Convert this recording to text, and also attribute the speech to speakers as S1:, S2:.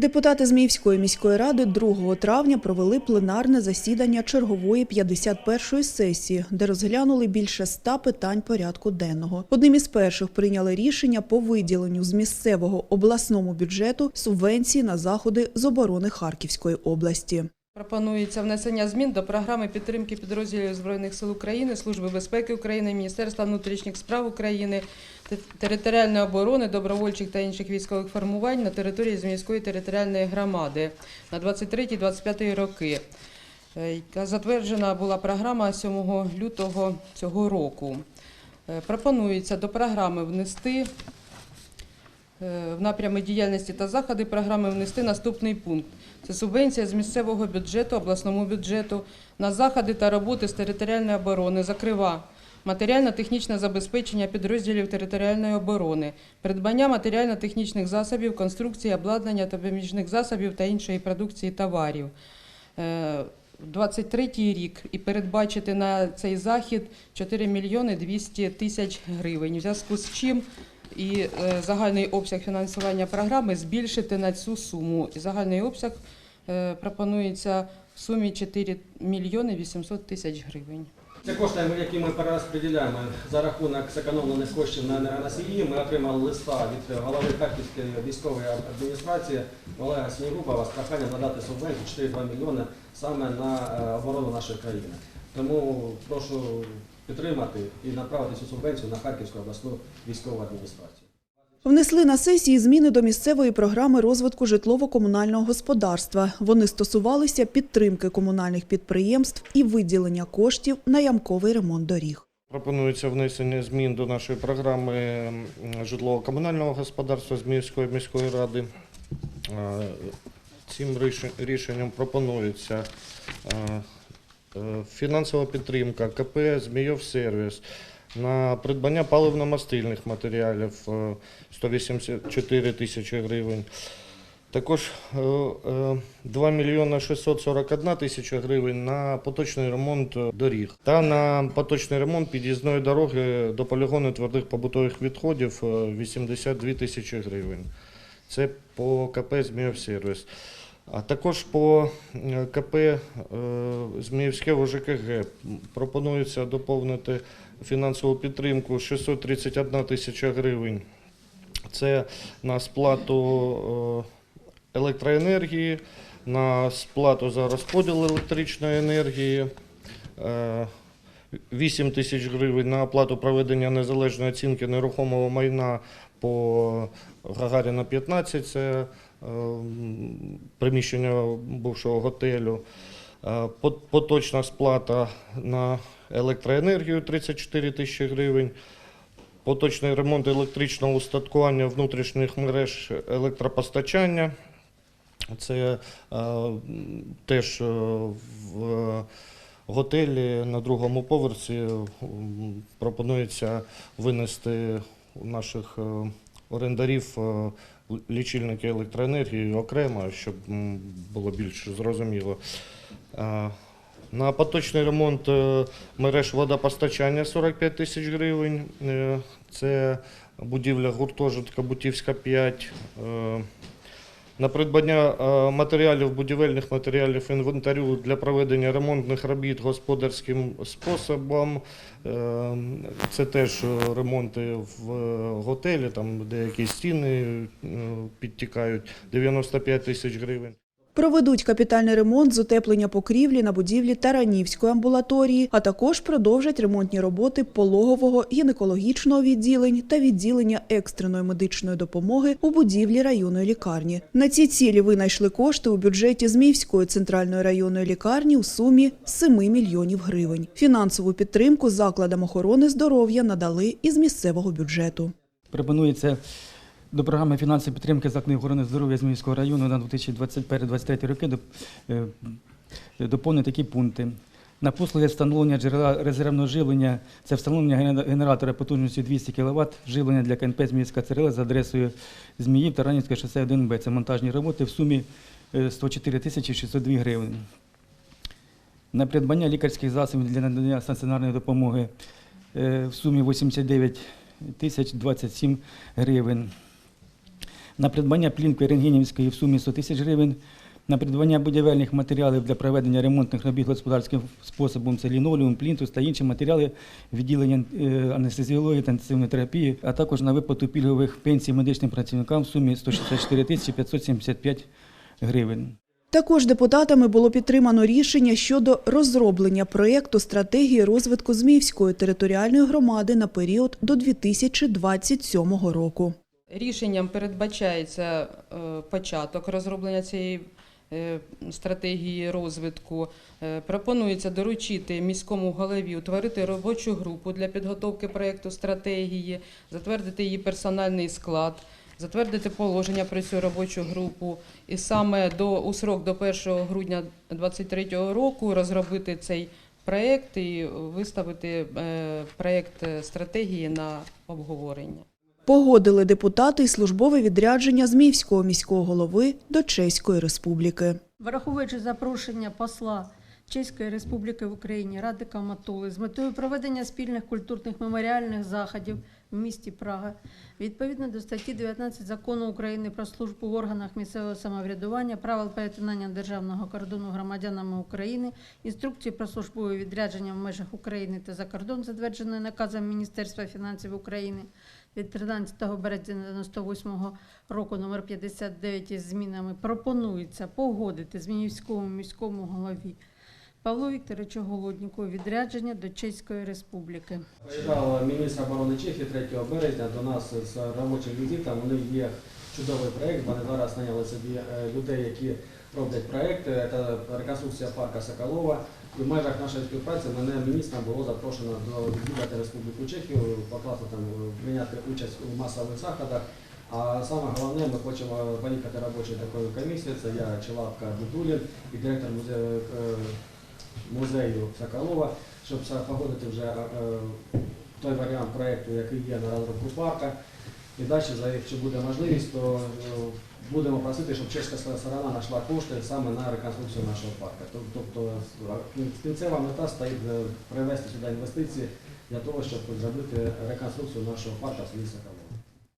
S1: Депутати Зміївської міської ради 2 травня провели пленарне засідання чергової 51-ї сесії, де розглянули більше ста питань порядку денного. Одним із перших прийняли рішення по виділенню з місцевого обласному бюджету субвенції на заходи з оборони Харківської області.
S2: Пропонується внесення змін до програми підтримки підрозділів Збройних сил України, Служби безпеки України, Міністерства внутрішніх справ України, територіальної оборони, добровольчих та інших військових формувань на території Зміївської територіальної громади на 23-25 роки. Е, Затверджена була програма 7 лютого цього року. Е, Пропонується до програми внести в напрями діяльності та заходи програми внести наступний пункт. Це субвенція з місцевого бюджету, обласному бюджету на заходи та роботи з територіальної оборони, зокрема, матеріально-технічне забезпечення підрозділів територіальної оборони, придбання матеріально-технічних засобів, конструкції, обладнання та поміжних засобів та іншої продукції товарів. Е, 23 рік і передбачити на цей захід 4 мільйони 200 тисяч гривень. В зв'язку з чим і е, загальний обсяг фінансування програми збільшити на цю суму. І загальний обсяг е, пропонується в сумі 4 мільйони 800 тисяч гривень.
S3: Це кошти, які ми перерозподіляємо за рахунок зекономлених коштів на енергоносії. Ми отримали листа від голови Харківської військової адміністрації Олега Снігубова з проханням надати субвенцію 4,2 мільйони саме на е, оборону нашої країни. Тому прошу підтримати і направити цю субвенцію на Харківську обласну військову адміністрацію.
S1: Внесли на сесії зміни до місцевої програми розвитку житлово-комунального господарства. Вони стосувалися підтримки комунальних підприємств і виділення коштів на ямковий ремонт доріг.
S4: Пропонується внесення змін до нашої програми житлово-комунального господарства Зміївської міської міської ради. Цим рішенням пропонується фінансова підтримка КП «Змійовсервіс» на придбання паливно-мастильних матеріалів е, 184 тисячі гривень. Також е, е, 2 мільйона 641 тисяча гривень на поточний ремонт е, доріг та на поточний ремонт під'їзної дороги до полігону твердих побутових відходів е, 82 тисячі гривень. Це по КП «Зміївсервіс». А також по е, КП е, Зміївське ЖКГ пропонується доповнити фінансову підтримку 631 тисяча гривень. Це на сплату е, електроенергії, на сплату за розподіл електричної енергії, е, 8 тисяч гривень на оплату проведення незалежної оцінки нерухомого майна по Гагаріна 15, це приміщення бувшого готелю. Е, Поточна сплата на електроенергію 34 тисячі гривень. Поточний ремонт електричного устаткування внутрішніх мереж електропостачання. Це е, теж е, в е, готелі на другому поверсі пропонується винести у наших е, орендарів е, лічильники електроенергії окремо, щоб було більш зрозуміло. На поточний ремонт е, мереж водопостачання 45 тисяч гривень. Е, Це будівля гуртожитка Бутівська 5. На придбання е, матеріалів, будівельних матеріалів інвентарю для проведення ремонтних робіт господарським способом. Е, Це теж е, ремонти в готелі, там деякі стіни е, підтікають 95 тисяч гривень.
S1: Проведуть капітальний ремонт з утеплення покрівлі на будівлі Таранівської амбулаторії, а також продовжать ремонтні роботи пологового гінекологічного відділень та відділення екстреної медичної допомоги у будівлі районної лікарні. На ці цілі винайшли кошти у бюджеті Зміївської центральної районної лікарні у сумі 7 мільйонів гривень. Фінансову підтримку закладам охорони здоров'я надали із місцевого бюджету.
S5: Пропонується до програми фінансової підтримки закладів охорони здоров'я Зміївського району на 2021-2023 роки е, такі пункти. На послуги встановлення джерела резервного живлення це встановлення генератора потужністю 200 кВт, живлення для КНП Зміївська ЦРЛ за адресою Зміїв та Ранівське шосе 1Б. Це монтажні роботи в сумі е, 104 тисячі 602 гривень. На придбання лікарських засобів для надання стаціонарної допомоги е, в сумі 89 тисяч 27 гривень. На придбання плінки рентгенівської в сумі 100 тисяч гривень, на придбання будівельних матеріалів для проведення ремонтних робіт господарським способом це лінолеум, плінтус та інші матеріали відділення е, анестезіології та інтенсивної терапії, а також на виплату пільгових пенсій медичним працівникам в сумі 164 тисячі 575 гривень.
S1: Також депутатами було підтримано рішення щодо розроблення проєкту стратегії розвитку Зміївської територіальної громади на період до 2027 року.
S2: Рішенням передбачається е, початок розроблення цієї е, стратегії розвитку. Е, Пропонується доручити міському голові утворити робочу групу для підготовки проєкту стратегії, затвердити її персональний склад, затвердити положення про цю робочу групу і саме до у срок до 1 грудня 2023 року розробити цей проєкт і виставити проєкт стратегії на обговорення.
S1: Погодили депутати й службове відрядження з Мівського міського голови до Чеської Республіки.
S6: Враховуючи запрошення посла Чеської Республіки в Україні Радика Матули з метою проведення спільних культурних меморіальних заходів в місті Прага, відповідно до статті 19 закону України про службу в органах місцевого самоврядування, правил перетинання державного кордону громадянами України, інструкції про службове відрядження в межах України та за кордон, затвердженої наказом Міністерства фінансів України від 13 березня 98 року номер 59 із змінами пропонується погодити Зміївському міському голові Павлу Вікторовичу Голодніку відрядження до Чеської Республіки.
S3: Приїжджав міністр оборони Чехії 3 березня до нас з робочим візитом. У них є чудовий проєкт. Вони зараз наняли собі е, людей, які роблять проєкт. Це реконструкція парка Соколова. І в межах нашої співпраці мене міністром було запрошено до відвідати Республіку Чехію, покласти там е, прийняти участь у масових заходах. А саме головне, ми хочемо поїхати робочою такою комісією. Це я Чилавка Дудулін і директор музею, е, музею Соколова, щоб погодити вже е, той варіант проєкту, який є на розробку парка. І далі, якщо буде можливість, то е, будемо просити, щоб чеська сторона знайшла кошти саме на реконструкцію нашого парку. Тобто е, кінцева мета стоїть е, привести сюди інвестиції для того, щоб зробити реконструкцію нашого парку в селі Соколова.